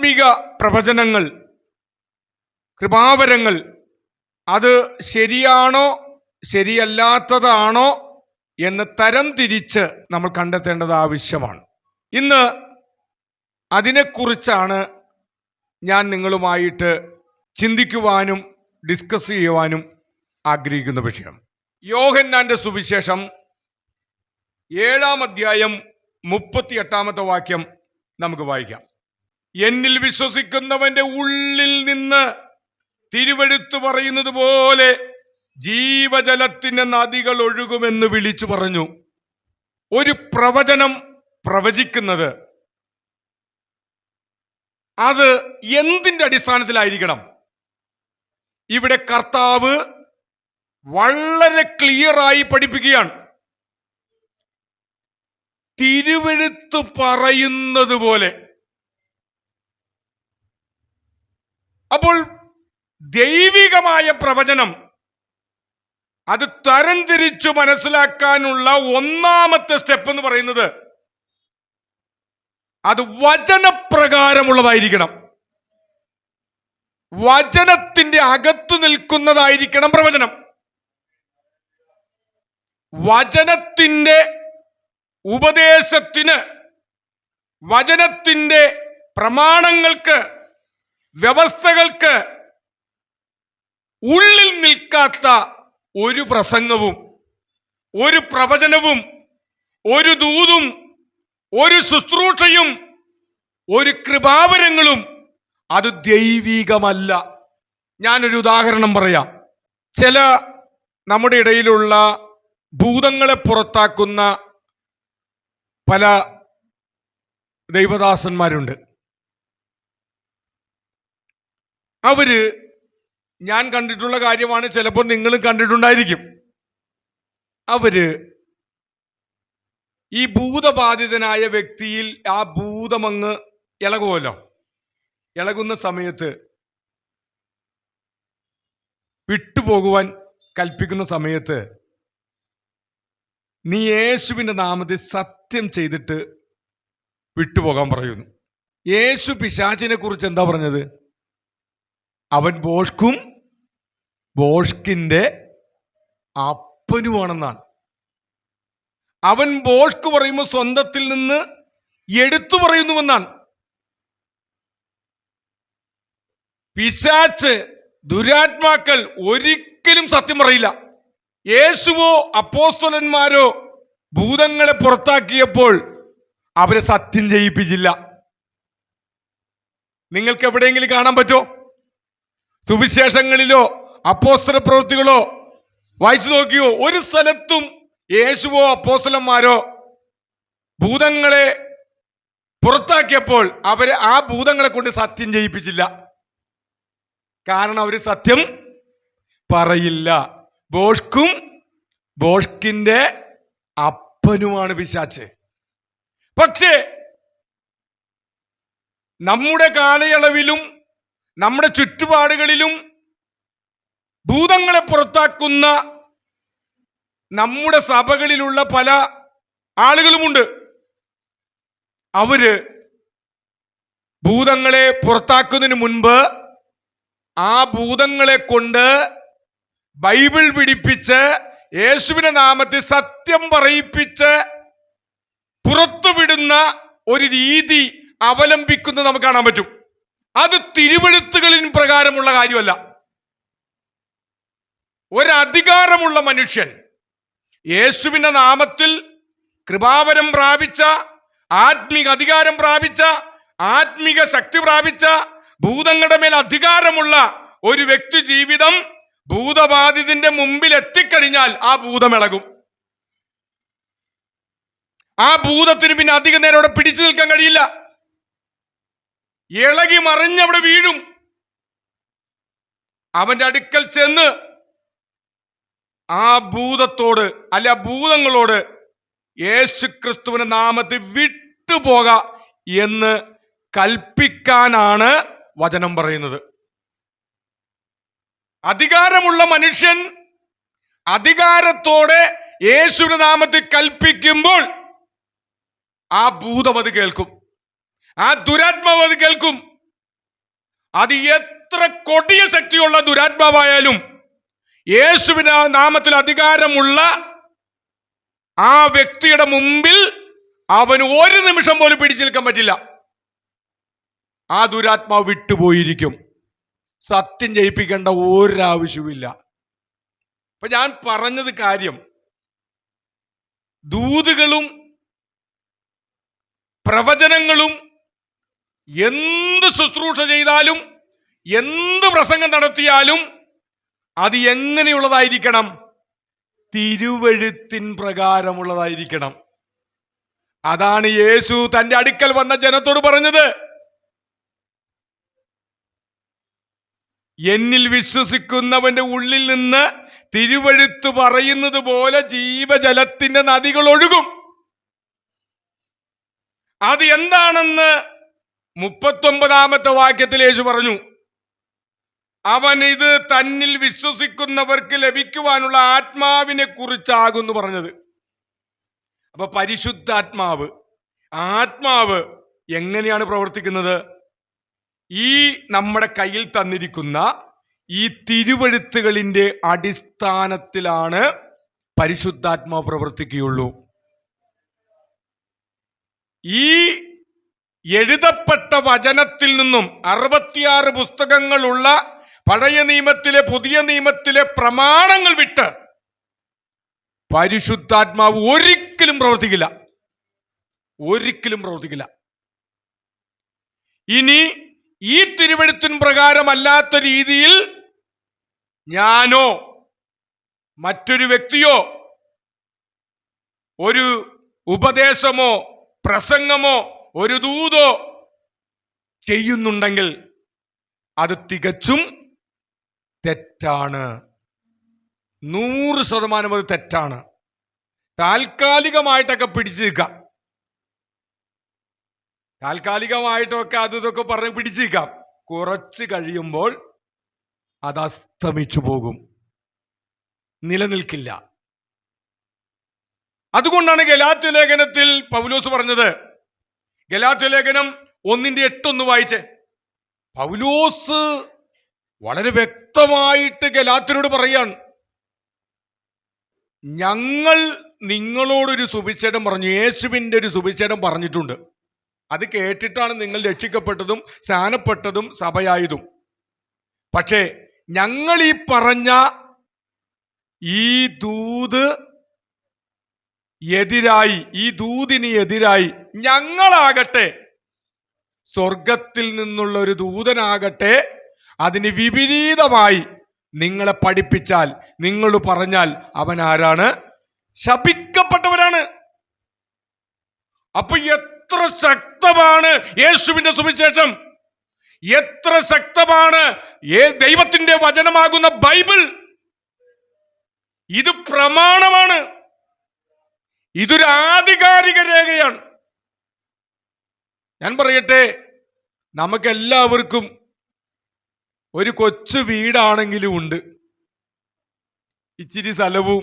ആത്മീക പ്രവചനങ്ങൾ കൃപാവരങ്ങൾ അത് ശരിയാണോ ശരിയല്ലാത്തതാണോ എന്ന് തരം തിരിച്ച് നമ്മൾ കണ്ടെത്തേണ്ടത് ആവശ്യമാണ്. ഇന്ന് അതിനെക്കുറിച്ചാണ് ഞാൻ നിങ്ങളുമായിട്ട് ചിന്തിക്കുവാനും ഡിസ്കസ് ചെയ്യുവാനും ആഗ്രഹിക്കുന്ന വിഷയം. യോഹന്നാന്റെ സുവിശേഷം ഏഴാം അധ്യായം മുപ്പത്തി എട്ടാമത്തെ വാക്യം നമുക്ക് വായിക്കാം. എന്നിൽ വിശ്വസിക്കുന്നവന്റെ ഉള്ളിൽ നിന്ന് തിരുവെടുത്തു പറയുന്നത് പോലെ ജീവജലത്തിന്റെ നദികൾ ഒഴുകുമെന്ന് വിളിച്ചു പറഞ്ഞു. ഒരു പ്രവചനം പ്രവചിക്കുന്നത് അത് എന്തിന്റെ അടിസ്ഥാനത്തിലായിരിക്കണം? ഇവിടെ കർത്താവ് വളരെ ക്ലിയറായി പഠിപ്പിക്കുകയാണ്. തിരുവെഴുത്ത് പറയുന്നത് പോലെ അപ്പോൾ ദൈവികമായ പ്രവചനം അത് തരംതിരിച്ചു മനസ്സിലാക്കാനുള്ള ഒന്നാമത്തെ സ്റ്റെപ്പ് എന്ന് പറയുന്നത് അത് വചനപ്രകാരമുള്ളതായിരിക്കണം. വചനത്തിന്റെ അകത്തു നിൽക്കുന്നതായിരിക്കണം പ്രവചനം. വചനത്തിന്റെ ഉപദേശത്തിന് വചനത്തിന്റെ പ്രമാണങ്ങൾക്ക് വ്യവസ്ഥകൾക്ക് ഉള്ളിൽ നിൽക്കാത്ത ഒരു പ്രസംഗവും ഒരു പ്രവചനവും ഒരു ദൂതും ഒരു ശുശ്രൂഷയും ഒരു കൃപാവരങ്ങളും അത് ദൈവികമല്ല. ഞാനൊരു ഉദാഹരണം പറയാം. ചില നമ്മുടെ ഇടയിലുള്ള ഭൂതങ്ങളെ പുറത്താക്കുന്ന പല ദൈവദാസന്മാരുണ്ട്. അവർ ഞാൻ കണ്ടിട്ടുള്ള കാര്യമാണ് ചിലപ്പോൾ നിങ്ങളും കണ്ടിട്ടുണ്ടായിരിക്കും. അവർ ഈ ഭൂതബാധിതനായ വ്യക്തിയിൽ ആ ഭൂതമങ്ങ് ഇളകുമല്ലോ. ഇളകുന്ന സമയത്ത് വിട്ടുപോകുവാൻ കൽപ്പിക്കുന്ന സമയത്ത് നീ യേശുവിന്റെ നാമത്തിൽ സത്യം ചെയ്തിട്ട് വിട്ടുപോകാൻ പറയുന്നു. യേശു പിശാചിനെ കുറിച്ച് എന്താ പറഞ്ഞത്? അവൻ ബോഷ്കും ബോഷ്കിന്റെ അപ്പനുമാണെന്നാണ് അവൻ ബോഷ്ക്ക് പറയുമ്പോൾ സ്വന്തത്തിൽ നിന്ന് എടുത്തു പറയുന്നുവെന്നാണ്. പിശാച്ച് ദുരാത്മാക്കൾ ഒരിക്കലും സത്യം പറയില്ല. യേശുവോ അപ്പോസ്തലന്മാരോ ഭൂതങ്ങളെ പുറത്താക്കിയപ്പോൾ അവരെ സത്യം ചെയ്യിപ്പിച്ചില്ല നിങ്ങൾക്ക് എവിടെയെങ്കിലും കാണാൻ പറ്റോ സുവിശേഷങ്ങളിലോ അപ്പോസ്തല പ്രവൃത്തികളോ വായിച്ചു നോക്കിയോ ഒരു സ്ഥലത്തും യേശുവോ അപ്പോസ്തലന്മാരോ ഭൂതങ്ങളെ പുറത്താക്കിയപ്പോൾ അവരെ ആ ഭൂതങ്ങളെ കൊണ്ട് സത്യം ചെയ്യിപ്പിച്ചില്ല കാരണം അവർ സത്യം പറയില്ല. ബോഷ്ക്കും ബോഷ്കിന്റെ അപ്പനുമാണ് പിശാച്ച്. പക്ഷേ നമ്മുടെ കാലയളവിലും നമ്മുടെ ചുറ്റുപാടുകളിലും ഭൂതങ്ങളെ പുറത്താക്കുന്ന നമ്മുടെ സഭകളിലുള്ള പല ആളുകളുമുണ്ട്. അവർ ഭൂതങ്ങളെ പുറത്താക്കുന്നതിന് മുൻപ് ആ ഭൂതങ്ങളെ കൊണ്ട് ബൈബിൾ പിടിപ്പിച്ച് യേശുവിന്റെ നാമത്തിൽ സത്യം പറയിപ്പിച്ച് പുറത്തുവിടുന്ന ഒരു രീതി അവലംബിക്കുന്നത് നമുക്ക് കാണാൻ പറ്റും. അത് തിരുവെഴുത്തുകളിൻ പ്രകാരമുള്ള കാര്യമല്ല. ഒരധികാരമുള്ള മനുഷ്യൻ യേശുവിന്റെ നാമത്തിൽ കൃപാവരം പ്രാപിച്ച ആത്മിക അധികാരം പ്രാപിച്ച ആത്മിക ശക്തി പ്രാപിച്ച ഭൂതങ്ങളുടെ മേൽ അധികാരമുള്ള ഒരു വ്യക്തി ജീവിതം ഭൂതബാധിതന്റെ മുമ്പിൽ എത്തിക്കഴിഞ്ഞാൽ ആ ഭൂതം ഇളകും. ആ ഭൂതത്തിന് പിന്നെ അധിക നേരം അവിടെ പിടിച്ചു നിൽക്കാൻ കഴിയില്ല. ഇളകി മറിഞ്ഞവിടെ വീഴും. അവന്റെ അടുക്കൽ ചെന്ന് ആ ഭൂതത്തോട് അല്ല ഭൂതങ്ങളോട് യേശു ക്രിസ്തുവിന്റെ നാമത്തിൽ വിട്ടുപോക എന്ന് കൽപ്പിക്കാനാണ് വചനം പറയുന്നത്. അധികാരമുള്ള മനുഷ്യൻ അധികാരത്തോടെ യേശുവിന്റെ നാമത്തിൽ കൽപ്പിക്കുമ്പോൾ ആ ഭൂതം അത് കേൾക്കും. ആ ദുരാത്മാവ് അത് കേൾക്കും. അത് എത്ര കൊടിയ ശക്തിയുള്ള ദുരാത്മാവായാലും യേശുവിന് നാമത്തിൽ അധികാരമുള്ള ആ വ്യക്തിയുടെ മുമ്പിൽ അവന് ഒരു നിമിഷം പോലും പിടിച്ചു നിൽക്കാൻ പറ്റില്ല. ആ ദുരാത്മാവ് വിട്ടുപോയിരിക്കും. സത്യം ജയിപ്പിക്കേണ്ട ഒരാവശ്യവുമില്ല. അപ്പൊ ഞാൻ പറഞ്ഞത് കാര്യം ദൂതുകളും പ്രവചനങ്ങളും എന്ത് ശുശ്രൂഷ ചെയ്താലും എന്ത് പ്രസംഗം നടത്തിയാലും അത് എങ്ങനെയുള്ളതായിരിക്കണം? തിരുവഴുത്തിൻ പ്രകാരമുള്ളതായിരിക്കണം. അതാണ് യേശു തന്റെ അടുക്കൽ വന്ന ജനത്തോട് പറഞ്ഞത്. എന്നിൽ വിശ്വസിക്കുന്നവന്റെ ഉള്ളിൽ നിന്ന് തിരുവഴുത്ത് പറയുന്നത് പോലെ ജീവജലത്തിന്റെ നദികൾ ഒഴുകും. അത് എന്താണെന്ന് മുപ്പത്തൊമ്പതാമത്തെ വാക്യത്തിൽ യേശു പറഞ്ഞു അവൻ ഇത് തന്നിൽ വിശ്വസിക്കുന്നവർക്ക് ലഭിക്കുവാനുള്ള ആത്മാവിനെ കുറിച്ചാകുന്നു പറഞ്ഞത്. അപ്പൊ പരിശുദ്ധാത്മാവ് ആത്മാവ് എങ്ങനെയാണ് പ്രവർത്തിക്കുന്നത്? ഈ നമ്മുടെ കയ്യിൽ തന്നിരിക്കുന്ന ഈ തിരുവഴുത്തുകളിന്റെ അടിസ്ഥാനത്തിലാണ് പരിശുദ്ധാത്മാവ് പ്രവർത്തിക്കുകയുള്ളൂ. ഈ എഴുതപ്പെട്ട വചനത്തിൽ നിന്നും അറുപത്തിയാറ് പുസ്തകങ്ങളുള്ള പഴയ നിയമത്തിലെ പുതിയ നിയമത്തിലെ പ്രമാണങ്ങൾ വിട്ട് പരിശുദ്ധാത്മാവ് ഒരിക്കലും പ്രവർത്തിക്കില്ല. ഒരിക്കലും പ്രവർത്തിക്കില്ല. ഇനി ഈ തിരുവഴുത്തിൻ പ്രകാരമല്ലാത്ത രീതിയിൽ ഞാനോ മറ്റൊരു വ്യക്തിയോ ഒരു ഉപദേശമോ പ്രസംഗമോ ഒരു ദൂതോ ചെയ്യുന്നുണ്ടെങ്കിൽ അത് തികച്ചും തെറ്റാണ്. നൂറ് ശതമാനം അത് തെറ്റാണ്. താൽക്കാലികമായിട്ടൊക്കെ പിടിച്ചു നിൽക്കാം താൽക്കാലികമായിട്ടൊക്കെ അത് ഇതൊക്കെ പറഞ്ഞ് പിടിച്ചു നിൽക്കാം കുറച്ച് കഴിയുമ്പോൾ അത് അസ്തമിച്ചു പോകും. നിലനിൽക്കില്ല. അതുകൊണ്ടാണ് ഗലാത്യ ലേഖനത്തിൽ പൗലോസ് പറഞ്ഞത് ഗലാത്യ ലേഖനം ഒന്നിന്റെ എട്ടൊന്ന് വായിച്ചേ. പൗലോസ് വളരെ വ്യക്തമായിട്ട് ഗലാത്തിനോട് പറയാണ്. ഞങ്ങൾ നിങ്ങളോടൊരു സുവിശേഷം പറഞ്ഞു യേശുവിന്റെ ഒരു സുവിശേഷം പറഞ്ഞിട്ടുണ്ട്. അത് കേട്ടിട്ടാണ് നിങ്ങൾ രക്ഷിക്കപ്പെട്ടതും സ്നാനപ്പെട്ടതും സഭയായതും. പക്ഷേ ഞങ്ങൾ ഈ പറഞ്ഞ ഈ ദൂത് എതിരായി ഈ ദൂതിന് എതിരായി ഞങ്ങളാകട്ടെ സ്വർഗത്തിൽ നിന്നുള്ള ഒരു ദൂതനാകട്ടെ അതിന് വിപരീതമായി നിങ്ങളെ പഠിപ്പിച്ചാൽ നിങ്ങൾ പറഞ്ഞാൽ അവൻ ആരാണ്? ശപിക്കപ്പെട്ടവരാണ്. അപ്പൊ എത്ര ശക്തമാണ് യേശുവിന്റെ സുവിശേഷം. എത്ര ശക്തമാണ് ഏ- ദൈവത്തിന്റെ വചനമാകുന്ന ബൈബിൾ. ഇത് പ്രമാണമാണ്. ഇതൊരു ആധികാരിക രേഖയാണ്. ഞാൻ പറയട്ടെ നമുക്കെല്ലാവർക്കും ഒരു കൊച്ചു വീടാണെങ്കിലും ഉണ്ട്. ഇച്ചിരി സ്ഥലവും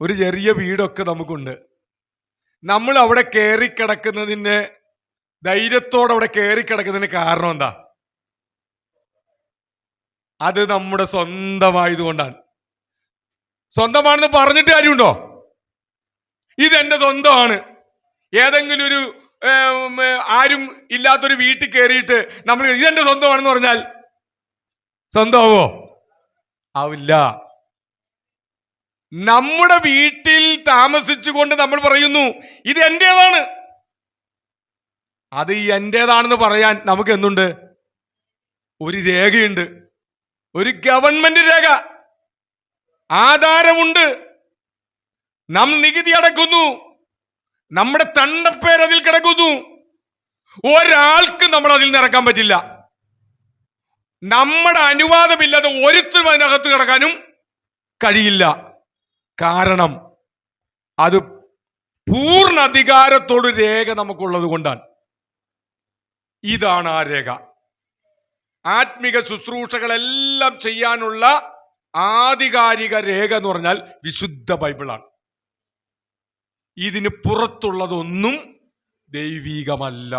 ഒരു ചെറിയ വീടൊക്കെ നമുക്കുണ്ട്. നമ്മൾ അവിടെ കയറി കിടക്കുന്നതിന് ധൈര്യത്തോടെ അവിടെ കയറി കിടക്കുന്നതിന് കാരണം എന്താ? അത് നമ്മുടെ സ്വന്തമായതുകൊണ്ടാണ്. സ്വന്തമാണെന്ന് പറഞ്ഞിട്ട് കാര്യമുണ്ടോ? ഇതെന്റെ സ്വന്തമാണ്. ഏതെങ്കിലും ഒരു ആരും ഇല്ലാത്തൊരു വീട്ടിൽ കയറിയിട്ട് നമ്മൾ ഇതെന്റെ സ്വന്തമാണെന്ന് പറഞ്ഞാൽ സ്വന്തമാവോ? ആവില്ല. നമ്മുടെ വീട്ടിൽ താമസിച്ചുകൊണ്ട് നമ്മൾ പറയുന്നു ഇത് എന്റേതാണ് അത് ഈ എന്റേതാണെന്ന് പറയാൻ നമുക്ക് എന്തുണ്ട്? ഒരു രേഖയുണ്ട്. ഒരു ഗവൺമെന്റ് രേഖ. ആധാരമുണ്ട്. നാം നികുതി അടക്കുന്നു. നമ്മുടെ തണ്ടപ്പേര് അതിൽ കിടക്കുന്നു. ഒരാൾക്ക് നമ്മൾ അതിൽ നിന്ന് ഇറക്കാൻ പറ്റില്ല. നമ്മുടെ അനുവാദമില്ലാതെ ഒരുത്തരും അതിനകത്ത് കിടക്കാനും കഴിയില്ല. കാരണം അത് പൂർണ അധികാരത്തോട് രേഖ നമുക്കുള്ളത് കൊണ്ടാണ്. ഇതാണ് ആ രേഖ. ആത്മിക ശുശ്രൂഷകളെല്ലാം ചെയ്യാനുള്ള ആധികാരിക രേഖ എന്ന് പറഞ്ഞാൽ വിശുദ്ധ ബൈബിളാണ്. ഇതിന് പുറത്തുള്ളതൊന്നും ദൈവീകമല്ല.